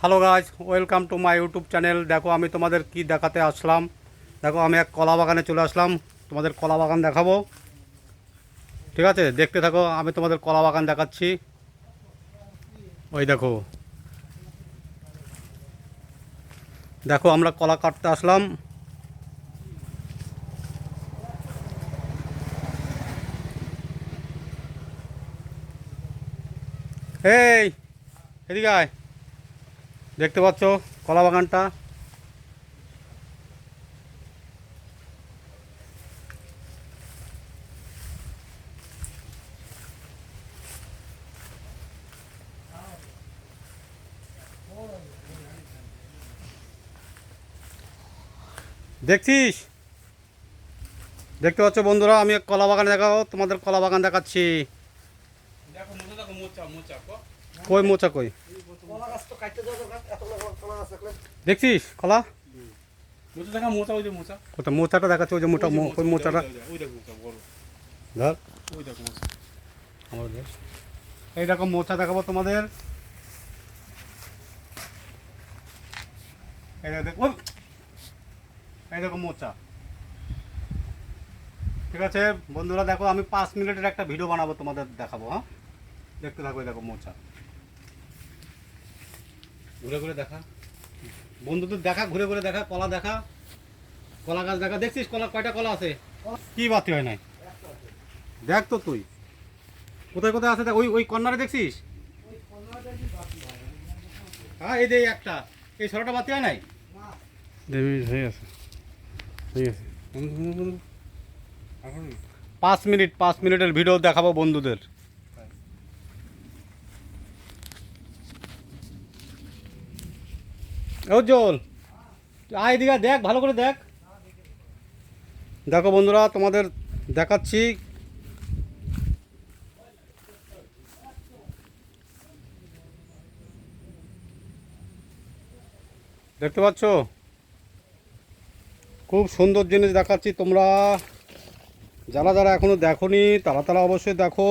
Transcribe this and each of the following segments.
Hello guys welcome to my YouTube channel দেখো, আমি তোমাদের কি দেখাতে আসলাম? দেখো, আমি এক কলা বাগানে চলে আসলাম। তোমাদের কলা বাগান দেখাবো। ঠিক আছে? দেখতে থাকো, আমি তোমাদের কলা বাগান দেখাচ্ছি। ওই দেখো। দেখো, আমরা কলা কাটতে আসলাম। এই, এদিকে আয়। দেখতে পাচ্ছ কলা বাগানটা। দেখছিস? দেখতে পাচ্ছ বন্ধুরা আমি কলা বাগান দেখাবো তোমাদের কলা বাগান দেখাচ্ছি। কই মোচা কই? দেখছিস? কলা মোচা দেখা মোচা ওই যে মোচা। কোথায় মোচাটা দেখাচ্ছে ওই যে মোটা মো- ওই মোচাটা। ধর। ওই দেখো মোচা। আমাদের এই রকম মোচা দেখাবো তোমাদের। এই দেখো দেখো এই দেখো মোচা। ঠিক আছে? বন্ধুরা দেখো আমি পাঁচ মিনিটের একটা ভিডিও বানাবো তোমাদের দেখাবো হ্যাঁ? দেখতে থাকো এই দেখো মোচা। ঘুরে ঘুরে দেখা। বন্ধুদের দেখা ঘুরে ঘুরে দেখা কলা দেখা কলা গাছ দেখা। দেখছিস কলা কয়টা কলা আছে? কি বাতি হয় নাই? দেখ তো তুই। কোথায় কোথায় আছে দেখ ওই ওই কর্নারে দেখছিস? হ্যাঁ এই এই একটা। এই ষোলোটা বাতি হয় নাই? হয়ে আছে হয়ে আছে পাঁচ মিনিট পাঁচ মিনিটের ভিডিও দেখাবো বন্ধুদের। উজ্জ্বল আয় এদিকে দেখ, ভালো করে দেখ। দেখো বন্ধুরা, তোমাদের দেখাচ্ছি। দেখতে পাচ্ছ? খুব সুন্দর জিনিস দেখাচ্ছি তোমরা। যারা যারা এখনও দেখোনি, তারা তারা অবশ্যই দেখো।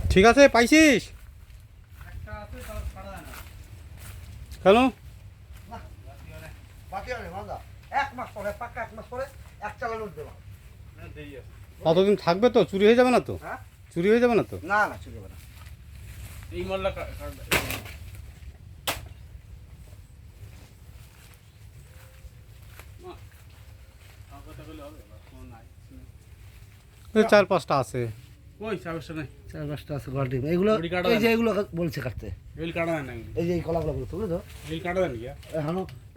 মাল। না, দেরি আছে কতদিন থাকবে তো? চুরি হয়ে যাবে না তো? হ্যাঁ? চুরি হয়ে যাবে না তো? না না চুরি হবে না। এই চার পাঁচটা আছে। নাই? পাঁচটা আছে ঘর ডিম। এগুলো কাটা এই যে। এগুলো বলছে কাটতে। রিল কাটা দেন এই যে এই কলাগুলো বলছে বুঝলো রিল কাটা দেন কি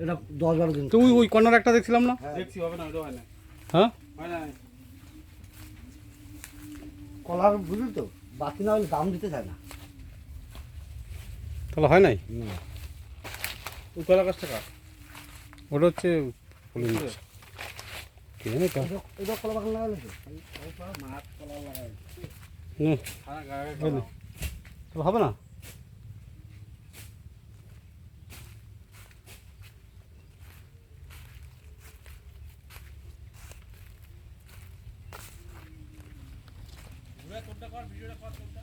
এটা দশ বারো দিন ওই ওই কর্নার একটা দেখছিলাম না? হ্যাঁ, দেখছি হবে না হয় না। হ্যাঁ? হয় না। কলার বুঝলি তো? বাতি না হলে দাম দিতে চায় না। তাহলে হয় নাই? ওই কলা গাছটা কাট। ওটা হচ্ছে। ফুলের নিচ। কি জানি তো এটা- এটা কলা বাগান লাগালে তো মাছ কলা লাগাই হুম, হ্যাঁ গায়ে এই নে। তাহলে হবে না ঘুরে তোরটা কর ভিডিওটা কর তোরটা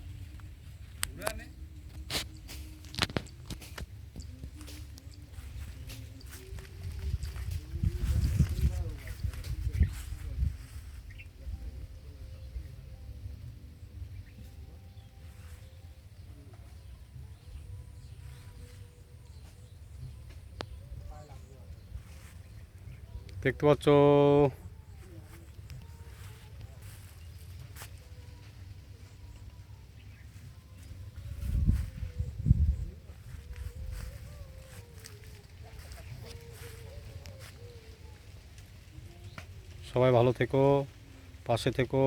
দেখতে পাচ্ছ? সবাই ভালো থেকো পাশে থেকো।